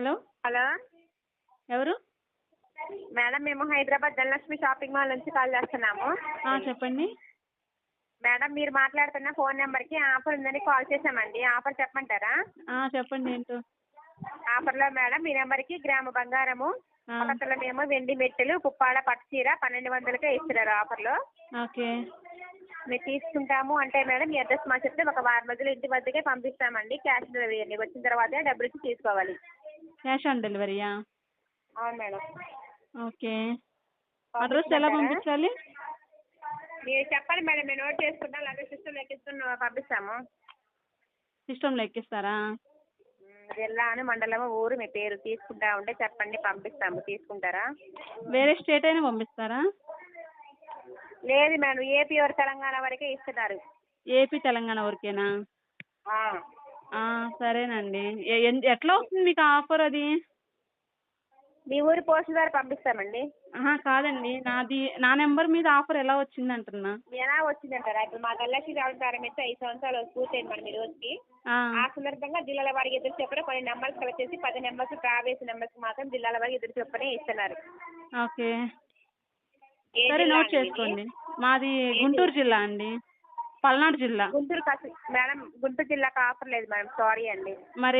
Hello hello ఎవరు? Madam మేము Hyderabad Dhanalakshmi shopping mall నుంచి కాల్ చేస్తున్నాము. చెప్పండి. మేడం మీరు మాట్లాడుతున్న ఫోన్ నెంబర్కి ఆఫర్ ఉందని కాల్ చేసామండి ఆఫర్ చెప్పమంటారా? చెప్పండి ఏంటో. ఆఫర్లో మేడం మీ నెంబర్కి గ్రాము బంగారము ఆ, ఒకతలమేమో వెండి మెట్టెలు పుప్పాడ పట్టు చీర పన్నెండు వందలకే ఇస్తున్నారు ఆఫర్లో. ఓకే. మీరు తీసుకుంటాము అంటే మేడం మీ అడ్రస్ మా చెప్తే ఒక వారం రోజులు ఇంటి వద్దకే పంపిస్తామండి. క్యాష్ డెలివరీ వచ్చిన తర్వాత డబ్బులు ఇచ్చి తీసుకోవాలి. క్యాష్ ఆన్ డెలివరీయా? అవును మేడం. ఓకే. అడ్రస్ ఎలా పంపించాలి? మీరు చెప్పండి మేడం మేము నోట్ చేసుకుంటాం లేదా సిస్టమ్ ఎక్కిస్తున్న పంపిస్తాము. సిస్టంలో ఎక్కిస్తారా జిల్లా అని మండలము ఊరు మీ పేరు తీసుకుంటా ఉంటే చెప్పండి పంపిస్తాము. తీసుకుంటారా? వేరే స్టేట్ అయినా పంపిస్తారా? లేదు మేడం ఏపీ వరకు తెలంగాణ వరకే ఇస్తున్నారు. ఏపీ తెలంగాణ వరకేనా? సరేనండి. ఎట్లా వస్తుంది మీకు ఆఫర్ అది? మీ ఊరి పోస్ట్ ద్వారా పంపిస్తామండి. కాదండి. నాది నా నెంబర్ మీద ఆఫర్ ఎలా వచ్చింది అంటున్నా ఎలా వచ్చిందంటారా? ఇప్పుడు మా తల్లకి రావడం ప్రారంభించి ఐదు సంవత్సరాలు పూర్తయింది మేడం ఈ రోజుకి. ఆ, ఆ సందర్భంగా జిల్లాల వారికి ఎదురు చెప్పిన కొన్ని నెంబర్స్ కలెక్ట్ చేసి పది నెంబర్స్ ట్రావెల్స్ నెంబర్స్ మాత్రం జిల్లాల వారికి ఎదురు చెప్పనే ఇస్తున్నారు. ఓకే. సరే నోట్? చేసుకోండి. మాది గుంటూరు జిల్లా అండి. పల్నాడు జిల్లా. గుంటూరు కాసు మేడం గుంటూరు జిల్లాకు ఆఫర్ లేదు మేడం. సారీ అండి. మరి